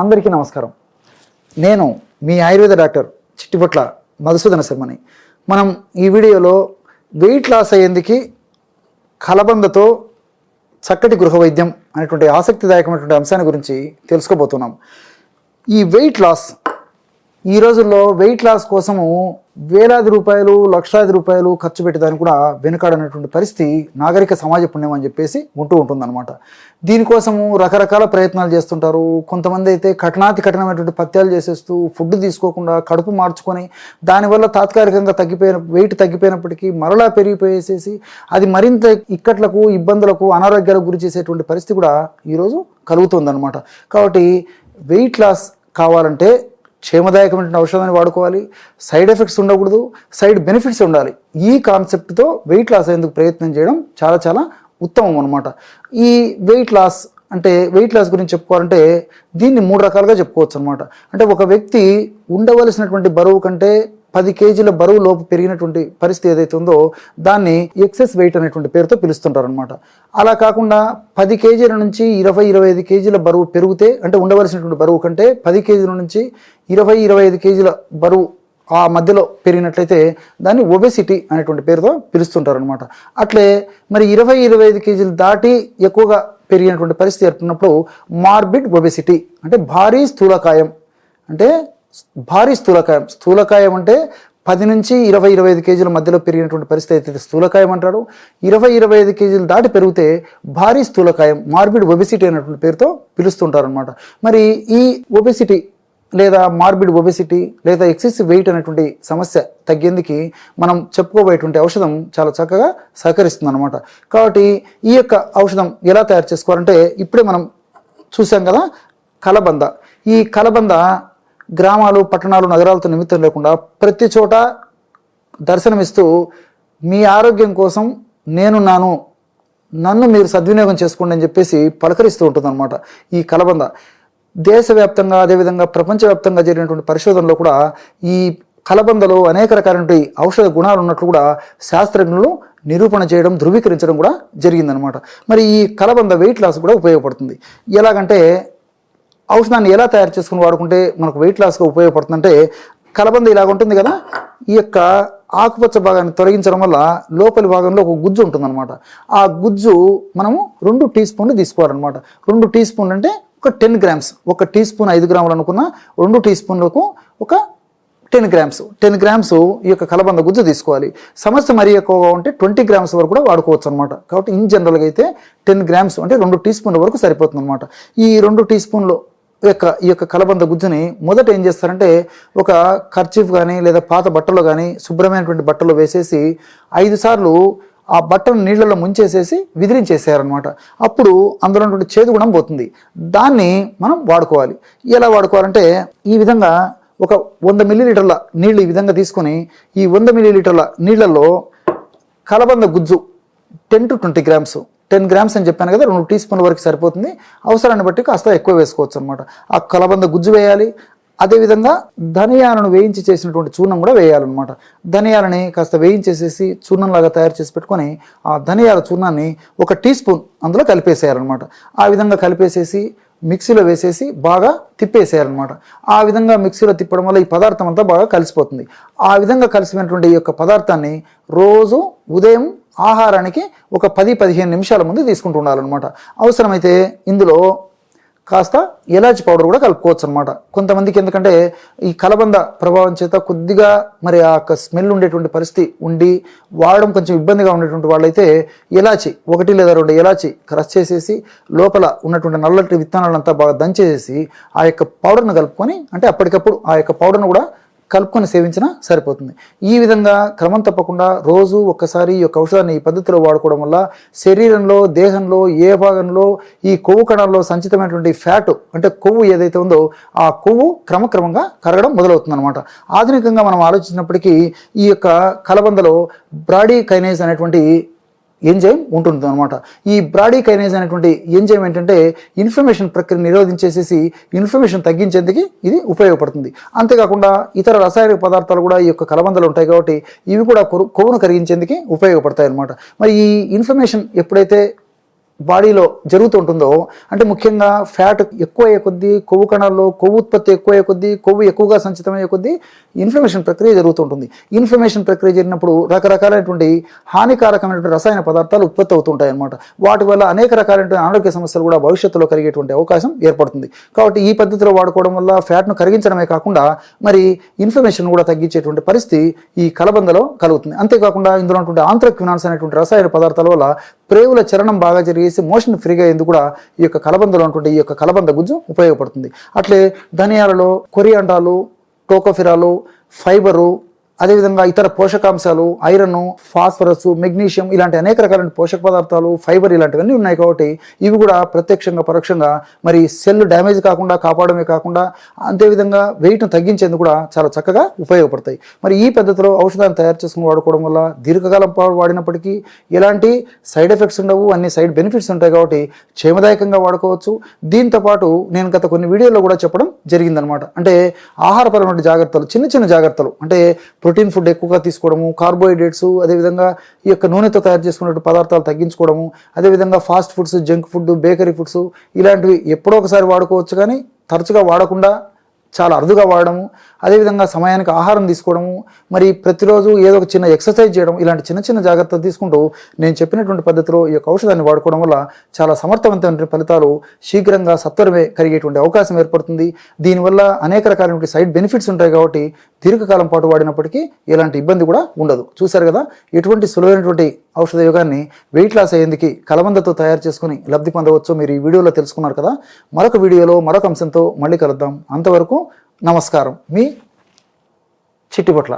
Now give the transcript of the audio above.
అందరికీ నమస్కారం. నేను మీ ఆయుర్వేద డాక్టర్ చిట్టిపట్ల మధుసూదన శర్మని. మనం ఈ వీడియోలో వెయిట్ లాస్ అయ్యేందుకు కలబందతో చక్కటి గృహ వైద్యం అనేటువంటి ఆసక్తిదాయకమైనటువంటి అంశాన్ని గురించి తెలుసుకోబోతున్నాం. ఈ వెయిట్ లాస్ ఈ రోజుల్లో వెయిట్ లాస్ కోసము వేలాది రూపాయలు లక్షలాది రూపాయలు ఖర్చు పెట్టేదానికి కూడా వెనుకాడనటువంటి పరిస్థితి నాగరిక సమాజ పుణ్యం అని చెప్పేసి ఉంటూ ఉంటుందన్నమాట. దీనికోసము రకరకాల ప్రయత్నాలు చేస్తుంటారు. కొంతమంది అయితే కఠినాతి కఠినమైనటువంటి పత్యాలు చేసేస్తూ ఫుడ్ తీసుకోకుండా కడుపు మార్చుకొని దానివల్ల తాత్కాలికంగా తగ్గిపోయిన వెయిట్ తగ్గిపోయినప్పటికీ మరలా పెరిగిపోయేసేసి అది మరింత ఇక్కట్లకు ఇబ్బందులకు అనారోగ్యాలకు గురి చేసేటువంటి పరిస్థితి కూడా ఈరోజు కలుగుతుందన్నమాట. కాబట్టి వెయిట్ లాస్ కావాలంటే క్షేమదాయకమైన ఔషధాన్ని వాడుకోవాలి. సైడ్ ఎఫెక్ట్స్ ఉండకూడదు. సైడ్ బెనిఫిట్స్ ఉండాలి. ఈ కాన్సెప్ట్తో వెయిట్ లాస్ అయ్యేందుకు ప్రయత్నం చేయడం చాలా చాలా ఉత్తమం అనమాట ఈ వెయిట్ లాస్ అంటే వెయిట్ లాస్ గురించి చెప్పుకోవాలంటే దీన్ని మూడు రకాలుగా చెప్పుకోవచ్చు అనమాట అంటే ఒక వ్యక్తి ఉండవలసినటువంటి బరువు కంటే పది కేజీల బరువు లోపు పెరిగినటువంటి పరిస్థితి ఏదైతే ఉందో దాన్ని ఎక్సెస్ వెయిట్ అనేటువంటి పేరుతో పిలుస్తుంటారు అనమాట అలా కాకుండా పది కేజీల నుంచి ఇరవై ఇరవై ఐదు కేజీల బరువు పెరిగితే అంటే ఉండవలసినటువంటి బరువు కంటే పది కేజీల నుంచి ఇరవై ఇరవై ఐదు కేజీల బరువు ఆ మధ్యలో పెరిగినట్లయితే దాన్ని ఒబెసిటీ అనేటువంటి పేరుతో పిలుస్తుంటారు అనమాట అట్లే మరి ఇరవై ఇరవై ఐదు కేజీలు దాటి ఎక్కువగా పెరిగినటువంటి పరిస్థితి ఏర్పడినప్పుడు మార్బిడ్ ఒబెసిటీ అంటే భారీ స్థూలకాయం అంటే భారీ స్థూలకాయం స్థూలకాయం అంటే పది నుంచి ఇరవై ఇరవై ఐదు కేజీల మధ్యలో పెరిగినటువంటి పరిస్థితి అయితే స్థూలకాయం అంటారు. ఇరవై ఇరవై ఐదు కేజీలు దాటి పెరిగితే భారీ స్థూలకాయం మార్బిడ్ ఒబెసిటీ అనేటువంటి పేరుతో పిలుస్తుంటారు అనమాట మరి ఈ ఒబెసిటీ లేదా మార్బిడ్ ఒబెసిటీ లేదా ఎక్సెసివ్ వెయిట్ అనేటువంటి సమస్య తగ్గేందుకు మనం చెప్పుకోబోయేటువంటి ఔషధం చాలా చక్కగా సహకరిస్తుంది అనమాట కాబట్టి ఈ యొక్క ఔషధం ఎలా తయారు చేసుకోవాలంటే ఇప్పుడే మనం చూసాం కదా కలబంద. ఈ కలబంద గ్రామాలు పట్టణాలు నగరాలతో నిమిత్తం లేకుండా ప్రతి చోట దర్శనమిస్తూ మీ ఆరోగ్యం కోసం నేనున్నాను నన్ను మీరు సద్వినియోగం చేసుకోండి అని చెప్పేసి పలకరిస్తూ ఉంటుందన్నమాట ఈ కలబంద. దేశవ్యాప్తంగా అదేవిధంగా ప్రపంచవ్యాప్తంగా జరిగినటువంటి పరిశోధనలో కూడా ఈ కలబందలో అనేక రకాలైనటువంటి ఔషధ గుణాలు ఉన్నట్లు కూడా శాస్త్రజ్ఞులు నిరూపణ చేయడం ధృవీకరించడం కూడా జరిగిందనమాట మరి ఈ కలబంద వెయిట్ లాస్ కూడా ఉపయోగపడుతుంది. ఎలాగంటే ఔషధాన్ని ఎలా తయారు చేసుకుని వాడుకుంటే మనకు వెయిట్ లాస్గా ఉపయోగపడుతుందంటే కలబంద ఇలాగ ఉంటుంది కదా? ఈ యొక్క ఆకుపచ్చ భాగాన్ని తొలగించడం వల్ల లోపలి భాగంలో ఒక గుజ్జు ఉంటుందన్నమాట. ఆ గుజ్జు మనము రెండు టీ స్పూన్లు తీసుకోవాలన్నమాట. రెండు టీ స్పూన్లు అంటే ఒక టెన్ గ్రామ్స్ ఒక టీ స్పూన్ ఐదు గ్రాములు అనుకున్న రెండు టీ స్పూన్లకు ఒక టెన్ గ్రామ్స్. టెన్ గ్రామ్స్ ఈ యొక్క కలబంద గుజ్జు తీసుకోవాలి. సమస్య మరీ ఎక్కువగా ఉంటే ట్వంటీ గ్రామ్స్ వరకు కూడా వాడుకోవచ్చు అనమాట కాబట్టి ఇన్ జనరల్గా అయితే టెన్ గ్రామ్స్ అంటే రెండు టీ స్పూన్ల వరకు సరిపోతుంది అనమాట ఈ రెండు టీ స్పూన్లు యొక్క ఈ యొక్క కలబంద గుజ్జుని మొదట ఏం చేస్తారంటే ఒక ఖర్చీఫ్ కానీ లేదా పాత బట్టలో కానీ శుభ్రమైనటువంటి బట్టలో వేసేసి ఐదు సార్లు ఆ బట్టను నీళ్ళలో ముంచేసేసి విదిరించేసారనమాట అప్పుడు అందులో ఉన్నటువంటి చేదు గుణం పోతుంది. దాన్ని మనం వాడుకోవాలి. ఎలా వాడుకోవాలంటే ఈ విధంగా ఒక వంద మిల్లీలీటర్ల నీళ్ళు ఈ విధంగా తీసుకొని ఈ వంద మిల్లీలీటర్ల నీళ్ళల్లో కలబంద గుజ్జు ten to twenty grams ten grams అని చెప్పాను కదా రెండు టీ స్పూన్ల వరకు సరిపోతుంది. అవసరాన్ని బట్టి కాస్త ఎక్కువ వేసుకోవచ్చు అనమాట ఆ కలబంద గుజ్జు వేయాలి. అదేవిధంగా ధనియాలను వేయించి చేసినటువంటి చూర్ణం కూడా వేయాలన్నమాట. ధనియాలని కాస్త వేయించేసేసి చూర్ణంలాగా తయారు చేసి పెట్టుకొని ఆ ధనియాల చూర్ణాన్ని ఒక టీ స్పూన్ అందులో కలిపేసేయాలన్నమాట. ఆ విధంగా కలిపేసేసి మిక్సీలో వేసేసి బాగా తిప్పేసేయాలన్నమాట. ఆ విధంగా మిక్సీలో తిప్పడం వల్ల ఈ పదార్థం అంతా బాగా కలిసిపోతుంది. ఆ విధంగా కలిసిపోయినటువంటి ఈ యొక్క పదార్థాన్ని రోజు ఉదయం ఆహారానికి ఒక పది పదిహేను నిమిషాల ముందు తీసుకుంటూ ఉండాలన్నమాట. అవసరమైతే ఇందులో కాస్త ఎలాచి పౌడర్ కూడా కలుపుకోవచ్చు అనమాట కొంతమందికి ఎందుకంటే ఈ కలబంద ప్రభావం చేత కొద్దిగా మరి ఆ యొక్క స్మెల్ ఉండేటువంటి పరిస్థితి ఉండి వాడడం కొంచెం ఇబ్బందిగా ఉండేటువంటి వాళ్ళైతే ఎలాచి ఒకటి లేదా రెండు ఎలాచి క్రష్ చేసేసి లోపల ఉన్నటువంటి నల్లటి విత్తనాలంతా బాగా దంచేసేసి ఆ యొక్క పౌడర్ను కలుపుకొని అంటే అప్పటికప్పుడు ఆ యొక్క పౌడర్ను కూడా కలుపుకొని సేవించినా సరిపోతుంది. ఈ విధంగా క్రమం తప్పకుండా రోజు ఒక్కసారి ఈ యొక్క ఔషధాన్ని ఈ పద్ధతిలో వాడుకోవడం వల్ల శరీరంలో దేహంలో ఏ భాగంలో ఈ కొవ్వు కణాల్లో సంచితమైనటువంటి ఫ్యాట్ అంటే కొవ్వు ఏదైతే ఉందో ఆ కొవ్వు క్రమక్రమంగా కరగడం మొదలవుతుంది అనమాట ఆధునికంగా మనం ఆలోచించినప్పటికీ ఈ యొక్క కలబందలో బ్రాడీ కైనేజ్ అనేటువంటి ఎంజైమ్ ఉంటుంది అనమాట ఈ బ్రాడీ కైనేజ్ అనేటువంటి ఎంజైమ్ ఏంటంటే ఇన్ఫర్మేషన్ ప్రక్రియ నిరోధించేసేసి ఇన్ఫర్మేషన్ తగ్గించేందుకు ఇది ఉపయోగపడుతుంది. అంతేకాకుండా ఇతర రసాయనిక పదార్థాలు కూడా ఈ యొక్క కలబందలు ఉంటాయి కాబట్టి ఇవి కూడా కొవ్వును కరిగించేందుకు ఉపయోగపడతాయి అనమాట మరి ఈ ఇన్ఫర్మేషన్ ఎప్పుడైతే బాడీలో జరుగుతుంటుందో అంటే ముఖ్యంగా ఫ్యాట్ ఎక్కువ అయ్యే కొద్దీ కొవ్వు కణాల్లో కొవ్వు ఉత్పత్తి ఎక్కువ అయ్యే కొద్దీ కొవ్వు ఎక్కువగా సంచితమయ్యే కొద్దీ ఇన్ఫ్లమేషన్ ప్రక్రియ జరుగుతుంటుంది ఇన్ఫ్లమేషన్ ప్రక్రియ జరిగినప్పుడు రకరకాలైనటువంటి హానికారకమైనటువంటి రసాయన పదార్థాలు ఉత్పత్తి అవుతుంటాయి అన్నమాట వాటి వల్ల అనేక రకాలైనటువంటి ఆరోగ్య సమస్యలు కూడా భవిష్యత్తులో కలిగేటువంటి అవకాశం ఏర్పడుతుంది. కాబట్టి ఈ పద్ధతిలో వాడుకోవడం వల్ల ఫ్యాట్ను కరిగించడమే కాకుండా మరి ఇన్ఫ్లమేషన్ కూడా తగ్గించేటువంటి పరిస్థితి ఈ కలబందలో కలుగుతుంది. అంతేకాకుండా ఇందులో ఉన్నటువంటి ఆంథ్రక్వినాన్స్ అనేటువంటి రసాయన పదార్థాల వల్ల ప్రేవుల చరణం బాగా జరిగేసి మోషన్ ఫ్రీగా అయ్యేందుకు కూడా ఈ యొక్క కలబందలో ఉన్నటువంటి ఈ యొక్క కలబంద గుజ్జు ఉపయోగపడుతుంది. అట్లే ధనియాలలో కొరియాండాలు టోకోఫిరాలు ఫైబరు అదేవిధంగా ఇతర పోషకాంశాలు ఐరన్ ఫాస్ఫరస్ మెగ్నీషియం ఇలాంటి అనేక రకాలైన పోషక పదార్థాలు ఫైబర్ ఇలాంటివన్నీ ఉన్నాయి కాబట్టి ఇవి కూడా ప్రత్యక్షంగా పరోక్షంగా మరి సెల్ డ్యామేజ్ కాకుండా కాపాడమే కాకుండా అంతేవిధంగా వెయిట్ను తగ్గించేందుకు కూడా చాలా చక్కగా ఉపయోగపడతాయి. మరి ఈ పద్ధతిలో ఔషధాన్ని తయారు చేసుకుని వాడుకోవడం వల్ల దీర్ఘకాలం పాటు వాడినప్పటికీ ఎలాంటి సైడ్ ఎఫెక్ట్స్ ఉండవు అన్ని సైడ్ బెనిఫిట్స్ ఉంటాయి కాబట్టి క్షేమదాయకంగా వాడుకోవచ్చు. దీంతో పాటు నేను గత కొన్ని వీడియోల్లో కూడా చెప్పడం జరిగిందనమాట అంటే ఆహారపరమైన జాగ్రత్తలు చిన్న చిన్న జాగ్రత్తలు అంటే ప్రోటీన్ ఫుడ్ ఎక్కువగా తీసుకోవడము కార్బోహైడ్రేట్స్ అదేవిధంగా ఈ యొక్క నూనెతో తయారు చేసుకున్న పదార్థాలు తగ్గించుకోవడము అదేవిధంగా fast foods junk food bakery foods ఇలాంటివి ఎప్పుడో ఒకసారి వాడుకోవచ్చు కానీ తరచుగా వాడకుండా చాలా అరుదుగా వాడడము అదేవిధంగా సమయానికి ఆహారం తీసుకోవడము మరి ప్రతిరోజు ఏదో ఒక చిన్న ఎక్సర్సైజ్ చేయడం ఇలాంటి చిన్న చిన్న జాగ్రత్తలు తీసుకుంటూ నేను చెప్పినటువంటి పద్ధతిలో ఈ యొక్క ఔషధాన్ని వాడుకోవడం వల్ల చాలా సమర్థవంతమైన ఫలితాలు శీఘ్రంగా సత్వరమే కలిగేటువంటి అవకాశం ఏర్పడుతుంది. దీనివల్ల అనేక రకాలైనటువంటి సైడ్ బెనిఫిట్స్ ఉంటాయి కాబట్టి దీర్ఘకాలం పాటు వాడినప్పటికీ ఎలాంటి ఇబ్బంది కూడా ఉండదు. చూశారు కదా ఎటువంటి సులువైనటువంటి ఔషధ యోగాన్ని వెయిట్ లాస్ అయ్యేందుకు కలబందతో తయారు చేసుకుని లబ్ధి పొందవచ్చు మీరు ఈ వీడియోలో తెలుసుకున్నారు కదా. మరొక వీడియోలో మరొక అంశంతో మళ్ళీ కలుద్దాం. అంతవరకు నమస్కారం. మీ చిట్టిపట్ల